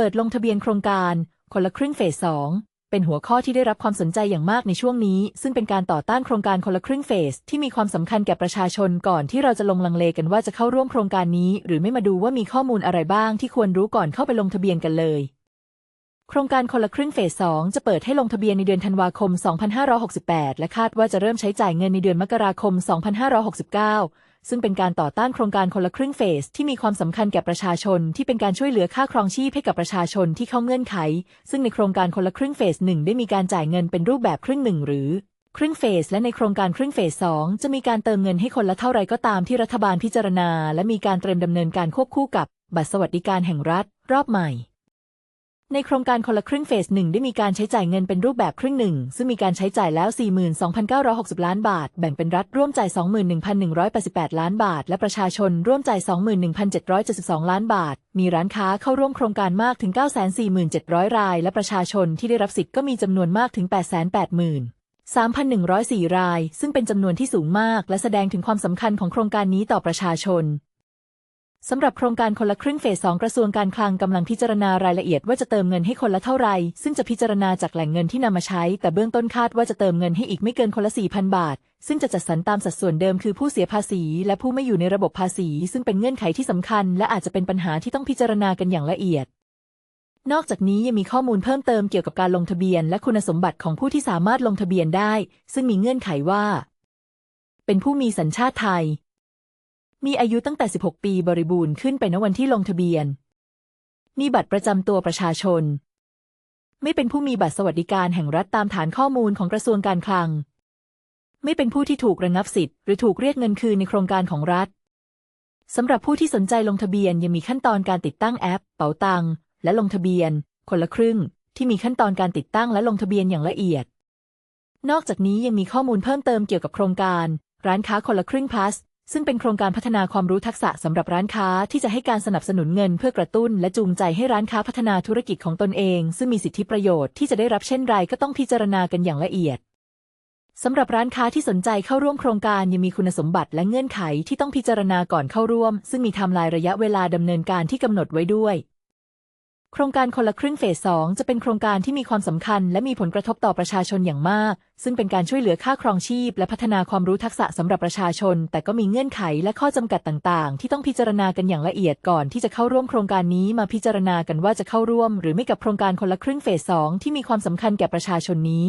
เปิดลงทะเบียนโครงการ คนละครึ่งเฟสสองเป็นหัวข้อที่ได้รับความสนใจอย่างมากในช่วงนี้ ซึ่งเป็นการต่อต้านโครงการคนละครึ่งเฟส ที่มีความสำคัญแก่ประชาชนก่อนที่เราจะลงลังเลกันว่าจะเข้าร่วมโครงการนี้ หรือไม่มาดูว่ามีข้อมูลอะไรบ้างที่ควรรู้ก่อนเข้าไปลงทะเบียนกันเลย โครงการคนละครึ่งเฟส2จะเปิดให้ลงทะเบียนในเดือนธันวาคม 2568 และคาดว่าจะเริ่มใช้จ่ายเงินในเดือนมกราคม 2569 ซึ่งเป็นการต่อต้านโครงการคนละครึ่งเฟส ที่มีความสำคัญแก่ประชาชน ที่เป็นการช่วยเหลือค่าครองชีพให้กับประชาชนที่เข้าเงื่อนไข ซึ่งในโครงการคนละครึ่งเฟสหนึ่งได้มีการจ่ายเงินเป็นรูปแบบครึ่งหนึ่งหรือครึ่งเฟสและในโครงการครึ่งเฟส 2 จะมีการเติมเงินให้คนละเท่าไรก็ตามที่รัฐบาลพิจารณา และมีการเตรียมดำเนินการควบคู่กับ บัตรสวัสดิการแห่งรัฐ รอบใหม่ ในโครงการคนละครึ่งเฟสหนึ่งได้มีการใช้จ่ายเงินเป็นรูปแบบครึ่งหนึ่ง ซึ่งมีการใช้จ่ายแล้ว 42,960 ล้านบาท แบ่งเป็นรัฐร่วมจ่าย 21,188 ล้านบาท และประชาชนร่วมจ่าย 21,772 ล้านบาท มีร้านค้าเข้าร่วมโครงการมากถึง 947,000 ราย และประชาชนที่ได้รับสิทธิ์ก็มีจำนวนมากถึง 880,000 3,104 ราย ซึ่งเป็นจำนวนที่สูงมาก และแสดงถึงความสำคัญของโครงการนี้ต่อประชาชน สำหรับโครงการคนละครึ่งเฟส2กระทรวงการคลังกำลังพิจารณารายละเอียดว่าจะเติมเงินให้คนละเท่าไร ซึ่งจะพิจารณาจากแหล่งเงินที่นำมาใช้ แต่เบื้องต้นคาดว่าจะเติมเงินให้อีกไม่เกินคนละ 4,000 บาท ซึ่งจะจัดสรรตามสัดส่วนเดิมคือผู้เสียภาษี และผู้ไม่อยู่ในระบบภาษี ซึ่งเป็นเงื่อนไขที่สำคัญ และอาจจะเป็นปัญหาที่ต้องพิจารณากันอย่างละเอียด นอกจากนี้ยังมีข้อมูลเพิ่มเติมเกี่ยวกับการลงทะเบียน และคุณสมบัติของผู้ที่สามารถลงทะเบียนได้ ซึ่งมีเงื่อนไขว่า เป็นผู้มีสัญชาติไทย มีอายุตั้งแต่ 16 ปีบริบูรณ์ขึ้นไปณวันที่ลงทะเบียน มีบัตรประจำตัวประชาชน ไม่เป็นผู้มีบัตรสวัสดิการแห่งรัฐตามฐานข้อมูลของกระทรวงการคลัง ไม่เป็นผู้ที่ถูกระงับสิทธิ์หรือถูกเรียกเงินคืนในโครงการของรัฐสำหรับผู้ที่สนใจลงทะเบียนยังมีขั้นตอนการติดตั้งแอป เป๋าตังค์และลงทะเบียน คนละครึ่ง ที่มีขั้นตอนการติดตั้งและลงทะเบียนอย่างละเอียด นอกจากนี้ยังมีข้อมูลเพิ่มเติมเกี่ยวกับโครงการ ร้านค้าคนละครึ่งพลัส ซึ่งเป็นโครงการพัฒนาความรู้ทักษะสำหรับร้านค้าที่จะให้การสนับสนุนเงินเพื่อกระตุ้นและจูงใจให้ร้านค้าพัฒนาธุรกิจของตนเอง ซึ่งมีสิทธิประโยชน์ที่จะได้รับเช่นไรก็ต้องพิจารณากันอย่างละเอียดสำหรับร้านค้าที่สนใจเข้าร่วมโครงการยังมีคุณสมบัติและเงื่อนไขที่ต้องพิจารณาก่อนเข้าร่วม ซึ่งมีไทม์ไลน์ระยะเวลาดำเนินการที่กำหนดไว้ด้วย โครงการคนละครึ่งเฟสสองจะเป็นโครงการที่มีความสำคัญ และมีผลกระทบต่อประชาชนอย่างมาก ซึ่งเป็นการช่วยเหลือค่าครองชีพ และพัฒนาความรู้ทักษะสำหรับประชาชน แต่ก็มีเงื่อนไขและข้อจำกัดต่างๆ ที่ต้องพิจารณากันอย่างละเอียดก่อนที่จะเข้าร่วมโครงการนี้มาพิจารณากันว่าจะเข้าร่วม หรือไม่กับโครงการคนละครึ่งเฟสสองที่มีความสำคัญแก่ประชาชนนี้